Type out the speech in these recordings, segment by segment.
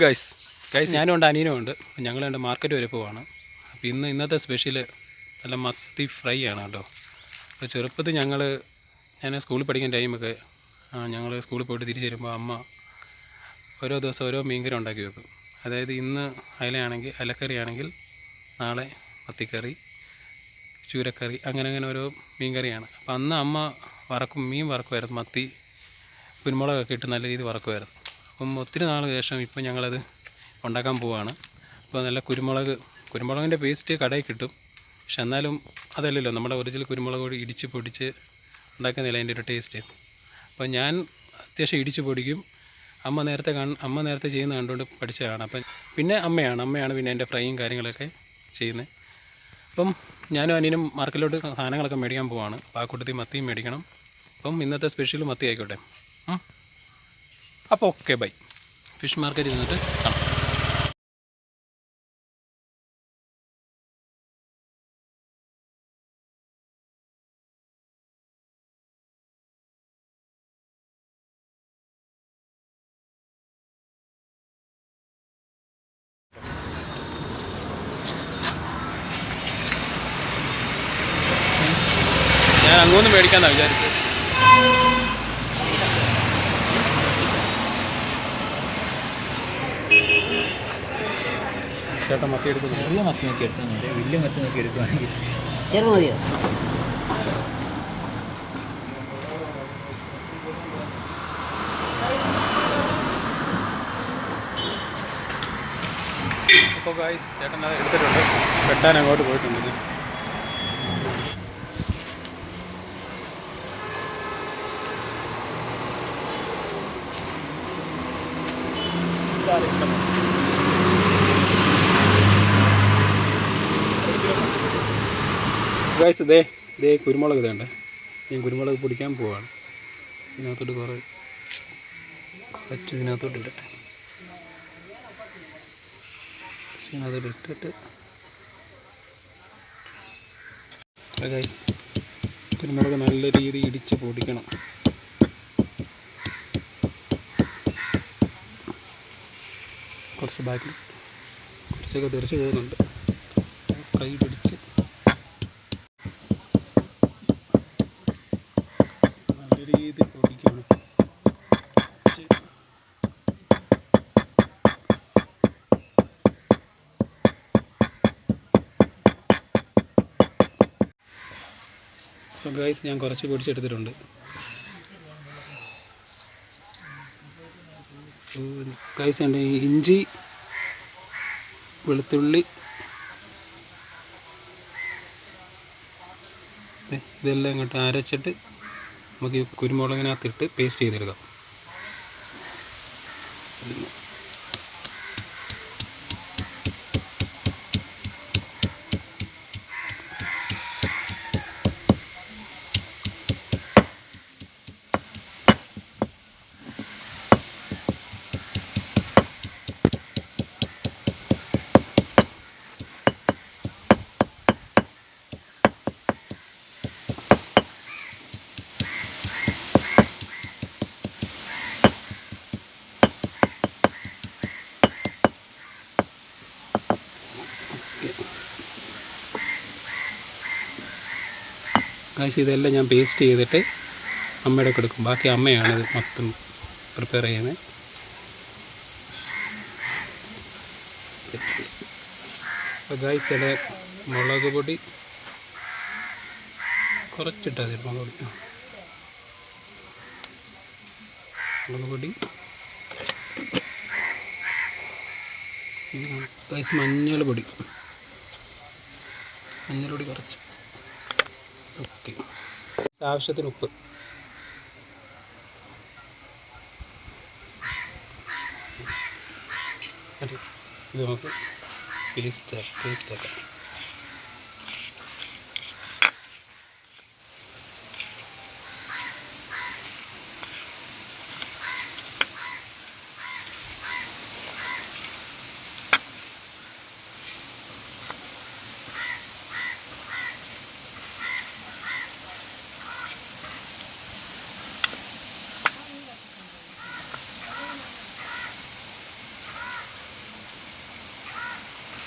Guys guys ഞാനും ഉണ്ട് അനീനും ഉണ്ട്. ഞങ്ങൾ രണ്ട് മാർക്കറ്റ് വരെ പോവാണ്. അപ്പോൾ ഇന്ന് ഇന്നത്തെ സ്പെഷ്യൽ നല്ല മത്തി ഫ്രൈ ആണ് കേട്ടോ. അപ്പോൾ ചെറുപ്പത്തിൽ ഞങ്ങൾ ഞാൻ സ്കൂളിൽ പഠിക്കുന്ന ടൈമൊക്കെ ഞങ്ങൾ സ്കൂളിൽ പോയിട്ട് തിരിച്ചു വരുമ്പോൾ അമ്മ ഓരോ ദിവസം ഓരോ മീൻകറി ഉണ്ടാക്കി വെക്കും. അതായത് ഇന്ന് അയലയാണെങ്കിൽ അലക്കറി ആണെങ്കിൽ നാളെ മത്തിക്കറി ചൂരക്കറി അങ്ങനെ അങ്ങനെ ഓരോ മീൻകറിയാണ്. അപ്പോൾ അന്ന് അമ്മ വറക്കും മീൻ വറക്കുമായിരുന്നു. മത്തി കുരുമുളകൊക്കെ ഇട്ട് നല്ല രീതിയിൽ വറക്കുമായിരുന്നു. അപ്പം ഒത്തിരി നാൾ ശേഷം ഇപ്പം ഞങ്ങളത് ഉണ്ടാക്കാൻ പോവാണ്. അപ്പോൾ നല്ല കുരുമുളക് കുരുമുളകിന്റെ പേസ്റ്റ് കടയിൽ കിട്ടും. പക്ഷെ എന്നാലും അതല്ലല്ലോ നമ്മുടെ ഒറിജിനൽ കുരുമുളക് കൂടി ഇടിച്ച് പൊടിച്ച് ഉണ്ടാക്കുന്നില്ല അതിന്റെ ഒരു ടേസ്റ്റ് അപ്പോൾ ഞാൻ അത്യാവശ്യം ഇടിച്ച് പൊടിക്കും. അമ്മ നേരത്തെ കാണ അമ്മ നേരത്തെ ചെയ്യുന്ന കണ്ടുകൊണ്ട് പഠിച്ചതാണ്. അപ്പം പിന്നെ അമ്മയാണ് അമ്മയാണ് പിന്നെ എന്റെ ഫ്രൈയും കാര്യങ്ങളൊക്കെ ചെയ്യുന്നത്. അപ്പം ഞാനും അനിയനും മാർക്കറ്റിലോട്ട് സാധനങ്ങളൊക്കെ മേടിക്കാൻ പോവാണ്. അപ്പോൾ ആ കൂട്ടത്തിൽ മത്തിയും മേടിക്കണം. അപ്പം ഇന്നത്തെ സ്പെഷ്യൽ മത്തി ആയിക്കോട്ടെ. അപ്പോൾ ഓക്കെ ബൈ ഫിഷ് മാർക്കറ്റ് നിന്നിട്ട് കാണാം. ഞാൻ അങ്ങോട്ട് മേടിക്കാന്നാണ് വിചാരിച്ചത്. ചേട്ടൻ മത്തി എടുക്കുന്നു ചെറിയ മത്തി നോക്കി എടുത്താൽ മതി. വലിയ മത്തി നോക്കി എടുക്കുകയാണെങ്കിൽ ചെറു മതിയോ? അപ്പോൾ ഗായ്സ് ചേട്ടൻ അത് എടുത്തിട്ടുണ്ട്. വെട്ടാൻ അങ്ങോട്ട് പോയിട്ടുണ്ട് ഞാൻ. ഗായ്സ് ദേ ദേ കുരുമുളക് ഇതേണ്ടേ ഞാൻ കുരുമുളക് പൊടിക്കാൻ പോവാണ്. ഇതിനകത്തോട്ട് കുറേ കുറച്ച് ഇതിനകത്തോട്ട് ഇട്ടിട്ട്. ഇതിനകത്തോട്ട് ഇട്ടിട്ട്. ഗൈസ് കുരുമുളക് നല്ല രീതിയിൽ ഇടിച്ച് പൊടിക്കണം. കുറച്ച് ബാക്കി കുറച്ചൊക്കെ തെറിച്ച് പോകുന്നുണ്ട്. കൈ പിടിച്ച് അപ്പോൾ ഗൈസ് ഞാൻ കുറച്ച് പൊടിച്ചെടുത്തിട്ടുണ്ട്. ഗൈസ് ഉണ്ട് ഇഞ്ചി വെളുത്തുള്ളി ഇതെല്ലാം ഇങ്ങോട്ട് അരച്ചിട്ട് നമുക്ക് കുരുമുളകിനകത്തിട്ട് പേസ്റ്റ് ചെയ്തെടുക്കാം. ഗൈസ് ഇതെല്ലാം ഞാൻ പേസ്റ്റ് ചെയ്തിട്ട് അമ്മയുടെ കൊടുക്കും ബാക്കി അമ്മയാണ് ഇത് മൊത്തം പ്രിപ്പയർ ചെയ്യുന്നത്. അപ്പോൾ മുളക് പൊടി കുറച്ചിട്ടാൽ മതി മുളക് പൊടി. മുളക് പൊടി. മഞ്ഞൾ പൊടി. മഞ്ഞൾ പൊടി കുറച്ച്. ഓക്കെ ആവശ്യത്തിന് ഉപ്പ്. ഇത് നമുക്ക് പേസ്റ്റ് പേസ്റ്റ് ആക്കാം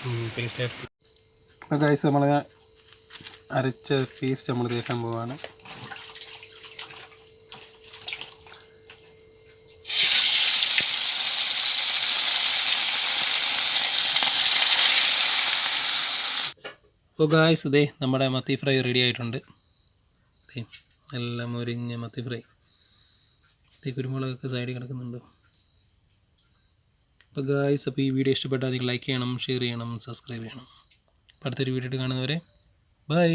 അപ്പോൾ ഗൈസ് നമ്മൾ അരച്ച പേസ്റ്റ് നമ്മൾ തേക്കാൻ പോവാണ്. അപ്പോൾ ഗായ്സ് ഇതേ നമ്മുടെ മത്തി ഫ്രൈ റെഡി ആയിട്ടുണ്ട്. നല്ല മുരിഞ്ഞ മത്തി ഫ്രൈ കുരുമുളകൊക്കെ സൈഡിൽ കിടക്കുന്നുണ്ട്? അപ്പോൾ ഗായ്സ് അപ്പോൾ ഈ വീഡിയോ ഇഷ്ടപ്പെട്ടാൽ നിങ്ങൾ ലൈക്ക് ചെയ്യണം ഷെയർ ചെയ്യണം സബ്സ്ക്രൈബ് ചെയ്യണം. അടുത്തൊരു വീഡിയോ കാണുന്നവരെ ബൈ